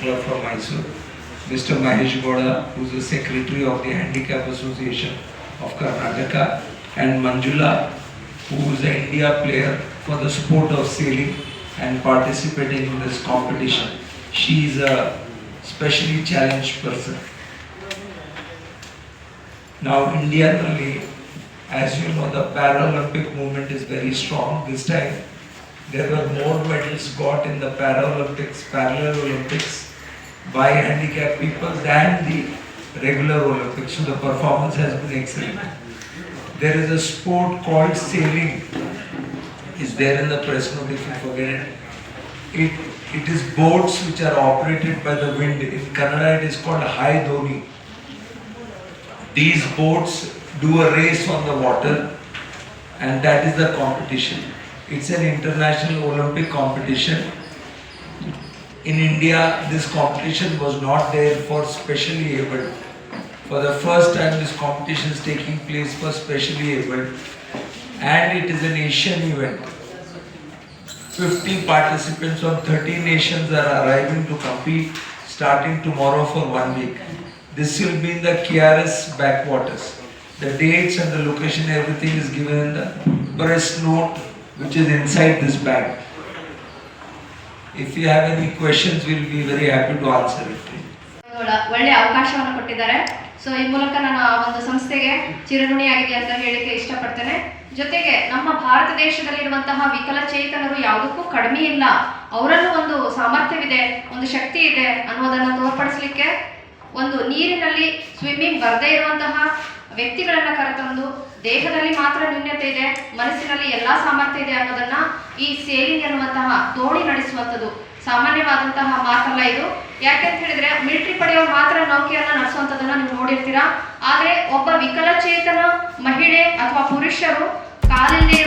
Mr. Mahesh Goda, who is the Secretary of the Handicap Association of Karnataka, and Manjula, who is an India player for the sport of sailing and participating in this competition. She is a specially challenged person. Now, Indianally, as you know, the Paralympic movement is very strong. This time, there were more medals got in the Paralympics, Parallel Olympics by handicapped people than the regular Olympics. So the performance has been excellent. There is a sport called sailing. Is there in the press note if you forget it. It, it is boats which are operated by the wind. In Kannada, it is called Hai Doni. These boats do a race on the water, and that is the competition. It's an international Olympic competition. In India, this competition was not there for specially abled. For the first time, this competition is taking place for specially abled, and it is an Asian event. 50 participants from 30 nations are arriving to compete starting tomorrow for one week. This will be in the KRS backwaters. The dates and the location, everything is given in the press note which is inside this bag. If you have any questions, we'll be very happy to answer it. ಒಳ್ಳೆ ಅವಕಾಶವನ್ನು ಕೊಟ್ಟಿದ್ದಾರೆ. So ಈ ಮೂಲಕ ನಾನು ಆ ಒಂದು ಸಂಸ್ಥೆಗೆ ಚಿರಋಣಿಯಾಗಿದೆ ಅಂತ ಹೇಳಿಕೆ ಇಷ್ಟಪಡ್ತೇನೆ. ಜೊತೆಗೆ ನಮ್ಮ ಭಾರತ ದೇಶದಲ್ಲಿರುವಂತಹ ವಿಕಲಚೇತನರು ಯಾವುದಕ್ಕೂ ಕಡಿಮೆ ಇಲ್ಲ. ಅವರಲ್ಲೂ ಒಂದು ಸಾಮರ್ಥ್ಯವಿದೆ ಒಂದು ಶಕ್ತಿ ಇದೆ ಅನ್ನೋದನ್ನು ತೋರ್ಪಡಿಸಲಿಕ್ಕೆ ಒಂದು ನೀರಿನಲ್ಲಿ ಸ್ವಿಮ್ಮಿಂಗ್ ಬರದೇ ಇರುವಂತಹ ವ್ಯಕ್ತಿಗಳನ್ನ ಕರೆತಂದು ದೇಹದಲ್ಲಿ ಮಾತ್ರ ನ್ಯೂನ್ಯತೆ ಇದೆ, ಮನಸ್ಸಿನಲ್ಲಿ ಎಲ್ಲಾ ಸಾಮರ್ಥ್ಯ ಇದೆ ಅನ್ನೋದನ್ನ ಈ ಸೇಲಿಂಗ್ ಎನ್ನುವಂತಹ ದೋಣಿ ನಡೆಸುವಂಥದ್ದು ಸಾಮಾನ್ಯವಾದಂತಹ ಮಾತಲ್ಲ ಇದು. ಯಾಕೆಂತ ಹೇಳಿದ್ರೆ ಮಿಲಿಟರಿ ಪಡೆಯವರು ಮಾತ್ರ ನೌಕೆಯನ್ನ ನಡೆಸುವಂಥದ್ದನ್ನ ನೀವು ನೋಡಿರ್ತೀರಾ. ಆದ್ರೆ ಒಬ್ಬ ವಿಕಲಚೇತನ ಮಹಿಳೆ ಅಥವಾ ಪುರುಷರು ಕಾಲಿಲ್ಲದೆ